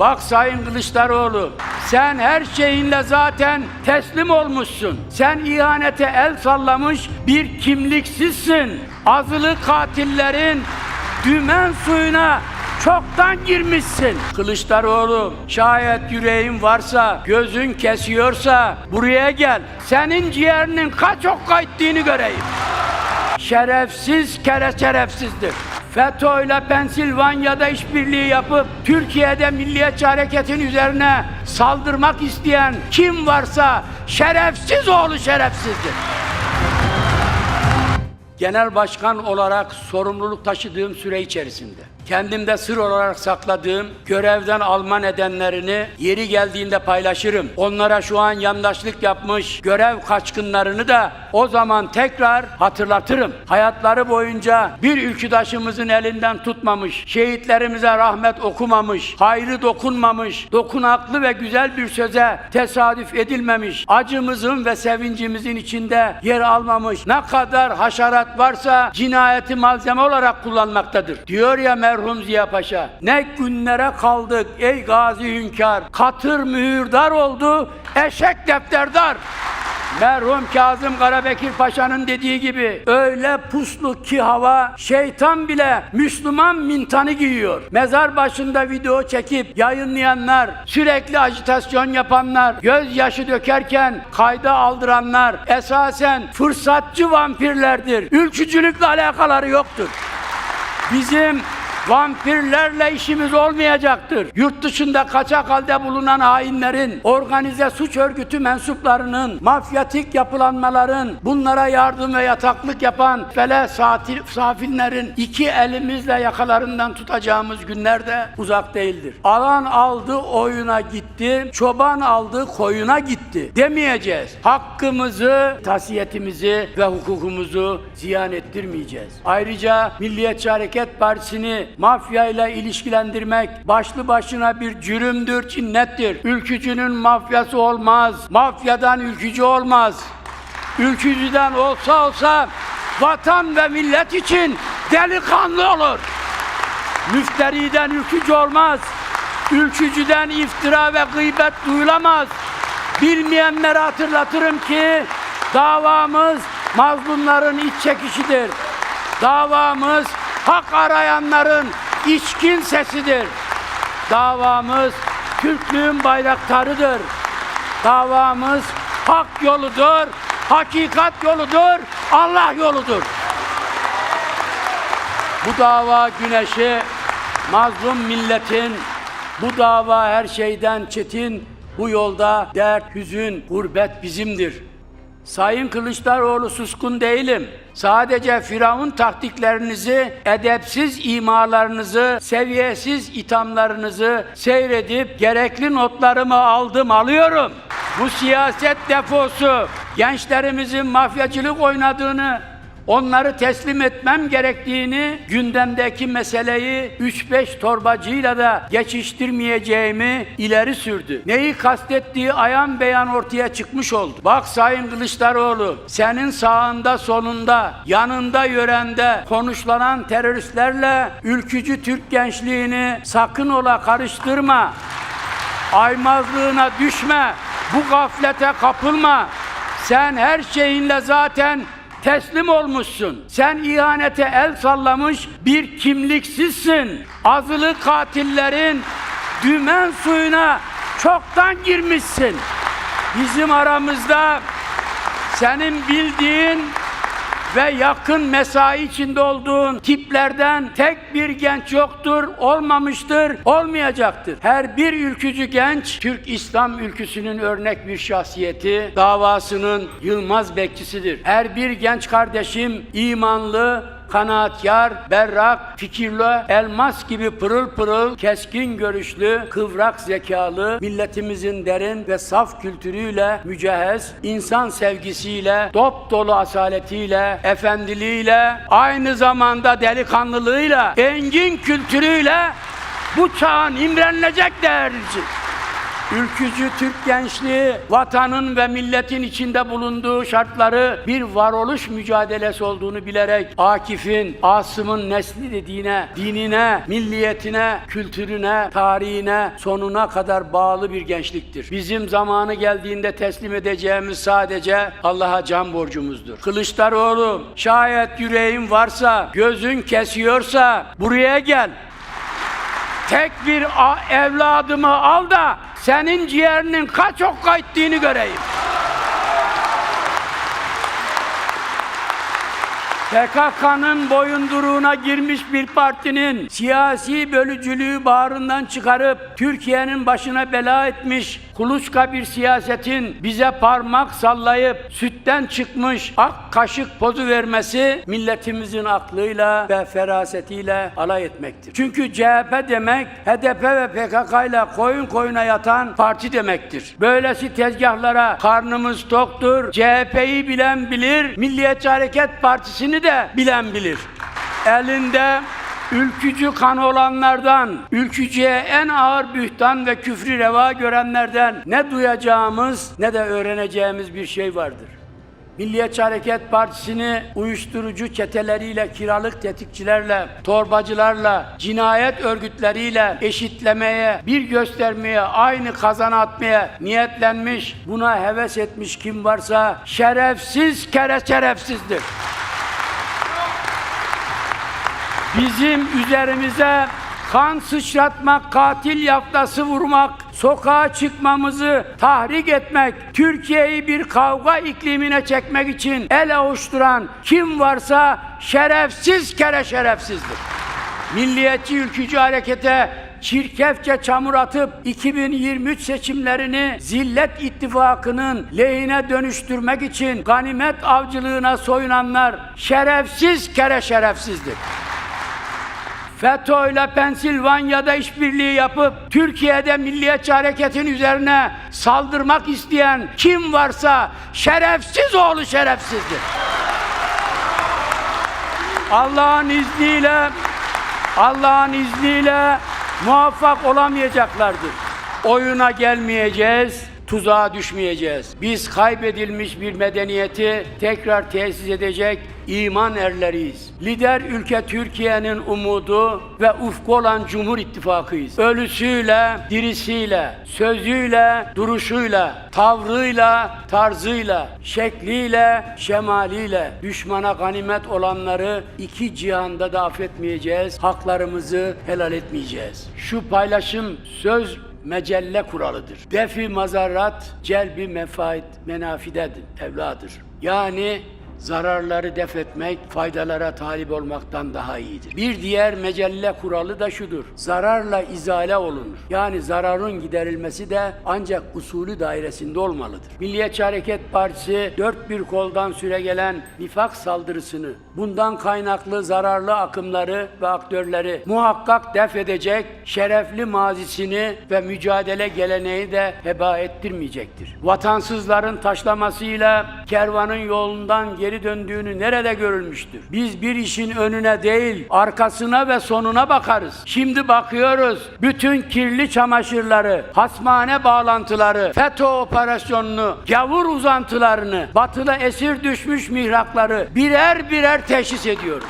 Bak Sayın Kılıçdaroğlu, sen her şeyinle zaten teslim olmuşsun. Sen ihanete el sallamış bir kimliksizsin. Azılı katillerin dümen suyuna çoktan girmişsin. Kılıçdaroğlu, şayet yüreğin varsa, gözün kesiyorsa buraya gel. Senin ciğerinin kaç okka ettiğini göreyim. Şerefsiz kere şerefsizdir. FETÖ ile Pensilvanya'da işbirliği yapıp Türkiye'de Milliyetçi Hareket'in üzerine saldırmak isteyen kim varsa şerefsiz oğlu şerefsizdir. Genel başkan olarak sorumluluk taşıdığım süre içerisinde kendimde sır olarak sakladığım görevden alma nedenlerini yeri geldiğinde paylaşırım. Onlara şu an yandaşlık yapmış görev kaçkınlarını da o zaman tekrar hatırlatırım. Hayatları boyunca bir ülküdaşımızın elinden tutmamış, şehitlerimize rahmet okumamış, hayrı dokunmamış, dokunaklı ve güzel bir söze tesadüf edilmemiş, acımızın ve sevincimizin içinde yer almamış, ne kadar haşerat varsa cinayeti malzeme olarak kullanmaktadır. Diyor ya merhum Ziya Paşa, ne günlere kaldık ey gazi hünkâr, katır mühürdar oldu, eşek defterdar. Merhum Kazım Karabekir Paşa'nın dediği gibi öyle puslu ki hava şeytan bile Müslüman mintanı giyiyor. Mezar başında video çekip yayınlayanlar, sürekli ajitasyon yapanlar, gözyaşı dökerken kayda aldıranlar esasen fırsatçı vampirlerdir. Ülkücülükle alakaları yoktur. Bizim vampirlerle işimiz olmayacaktır. Yurt dışında kaçak halde bulunan hainlerin, organize suç örgütü mensuplarının, mafyatik yapılanmaların, bunlara yardım ve yataklık yapan fele saati- safillerin iki elimizle yakalarından tutacağımız günler de uzak değildir. Alan aldı oyuna gitti, çoban aldı koyuna gitti demeyeceğiz. Hakkımızı, tasiyetimizi ve hukukumuzu ziyan ettirmeyeceğiz. Ayrıca Milliyetçi Hareket Partisi'ni mafya ile ilişkilendirmek başlı başına bir cürümdür, cinnettir. Ülkücünün mafyası olmaz. Mafyadan ülkücü olmaz. Ülkücüden olsa olsa vatan ve millet için delikanlı olur. Müfteriden ülkücü olmaz. Ülkücüden iftira ve gıybet duyulamaz. Bilmeyenlere hatırlatırım ki davamız mazlumların iç çekişidir. Davamız hak arayanların içkin sesidir. Davamız Türklüğün bayraktarıdır. Davamız hak yoludur, hakikat yoludur, Allah yoludur. Bu dava güneşi mazlum milletin, bu dava her şeyden çetin, bu yolda dert, hüzün, gurbet bizimdir. Sayın Kılıçdaroğlu suskun değilim. Sadece Firavun taktiklerinizi, edepsiz imalarınızı, seviyesiz ithamlarınızı seyredip gerekli notlarımı aldım, alıyorum. Bu siyaset defosu gençlerimizin mafyacılık oynadığını, onları teslim etmem gerektiğini, gündemdeki meseleyi 3-5 torbacıyla da geçiştirmeyeceğimi ileri sürdü. Neyi kastettiği ayan beyan ortaya çıkmış oldu. Bak Sayın Kılıçdaroğlu, senin sağında solunda, yanında yörende konuşlanan teröristlerle ülkücü Türk gençliğini sakın ola karıştırma. Aymazlığına düşme. Bu gaflete kapılma. Sen her şeyinle zaten teslim olmuşsun. Sen ihanete el sallamış bir kimliksizsin. Azılı katillerin dümen suyuna çoktan girmişsin. Bizim aramızda senin bildiğin ve yakın mesai içinde olduğun tiplerden tek bir genç yoktur, olmamıştır, olmayacaktır. Her bir ülkücü genç, Türk İslam ülküsünün örnek bir şahsiyeti, davasının yılmaz bekçisidir. Her bir genç kardeşim imanlı, kanaatkar, berrak, fikirli, elmas gibi pırıl pırıl, keskin görüşlü, kıvrak zekalı, milletimizin derin ve saf kültürüyle mücehhez, insan sevgisiyle, dop dolu asaletiyle, efendiliğiyle, aynı zamanda delikanlılığıyla, engin kültürüyle bu çağın imrenilecek değerlidir. Ülkücü Türk gençliği vatanın ve milletin içinde bulunduğu şartları bir varoluş mücadelesi olduğunu bilerek Akif'in, Asım'ın nesli dediğine, dinine, milliyetine, kültürüne, tarihine sonuna kadar bağlı bir gençliktir. Bizim zamanı geldiğinde teslim edeceğimiz sadece Allah'a can borcumuzdur. Kılıçdaroğlu şayet yüreğin varsa, gözün kesiyorsa buraya gel. Tek bir evladımı al da senin ciğerinin kaç okka ettiğini göreyim. PKK'nın boyunduruğuna girmiş bir partinin siyasi bölücülüğü bağrından çıkarıp Türkiye'nin başına bela etmiş kuluçka bir siyasetin bize parmak sallayıp sütten çıkmış ak kaşık pozu vermesi milletimizin aklıyla ve ferasetiyle alay etmektir. Çünkü CHP demek HDP ve PKK ile koyun koyuna yatan parti demektir. Böylesi tezgahlara karnımız toktur. CHP'yi bilen bilir, Milliyetçi Hareket Partisi'ni de bilen bilir. Elinde ülkücü kan olanlardan, ülkücüye en ağır bühtan ve küfrü reva görenlerden ne duyacağımız ne de öğreneceğimiz bir şey vardır. Milliyetçi Hareket Partisi'ni uyuşturucu çeteleriyle, kiralık tetikçilerle, torbacılarla, cinayet örgütleriyle eşitlemeye, bir göstermeye, aynı kazana atmaya niyetlenmiş, buna heves etmiş kim varsa şerefsiz kere şerefsizdir. Bizim üzerimize kan sıçratmak, katil yaftası vurmak, sokağa çıkmamızı tahrik etmek, Türkiye'yi bir kavga iklimine çekmek için el avuşturan kim varsa şerefsiz kere şerefsizdir. Milliyetçi ülkücü harekete çirkefçe çamur atıp 2023 seçimlerini Zillet İttifakı'nın lehine dönüştürmek için ganimet avcılığına soyunanlar şerefsiz kere şerefsizdir. FETÖ ile Pensilvanya'da işbirliği yapıp Türkiye'de Milliyetçi Hareket'in üzerine saldırmak isteyen kim varsa şerefsiz oğlu şerefsizdir. Allah'ın izniyle Allah'ın izniyle muvaffak olamayacaklardır. Oyuna gelmeyeceğiz, tuzağa düşmeyeceğiz. Biz kaybedilmiş bir medeniyeti tekrar tesis edecek iman erleriyiz. Lider ülke Türkiye'nin umudu ve ufku olan Cumhur İttifakı'yız. Ölüsüyle, dirisiyle, sözüyle, duruşuyla, tavrıyla, tarzıyla, şekliyle, şemaliyle düşmana ganimet olanları iki cihanda da affetmeyeceğiz. Haklarımızı helal etmeyeceğiz. Şu paylaşım söz mecelle kuralıdır. Defi mazarrat, celbi menfaat menafidedir, evladır. Yani zararları def etmek faydalara talip olmaktan daha iyidir. Bir diğer mecelle kuralı da şudur. Zararla izale olunur. Yani zararın giderilmesi de ancak usulü dairesinde olmalıdır. Milliyetçi Hareket Partisi dört bir koldan süre gelen nifak saldırısını, bundan kaynaklı zararlı akımları ve aktörleri muhakkak def edecek, şerefli mazisini ve mücadele geleneği de heba ettirmeyecektir. Vatansızların taşlamasıyla kervanın yolundan geri döndüğünü nerede görülmüştür? Biz bir işin önüne değil, arkasına ve sonuna bakarız. Şimdi bakıyoruz, bütün kirli çamaşırları, hasmane bağlantıları, FETÖ operasyonunu, gavur uzantılarını, batılı esir düşmüş mihrakları birer birer teşhis ediyoruz.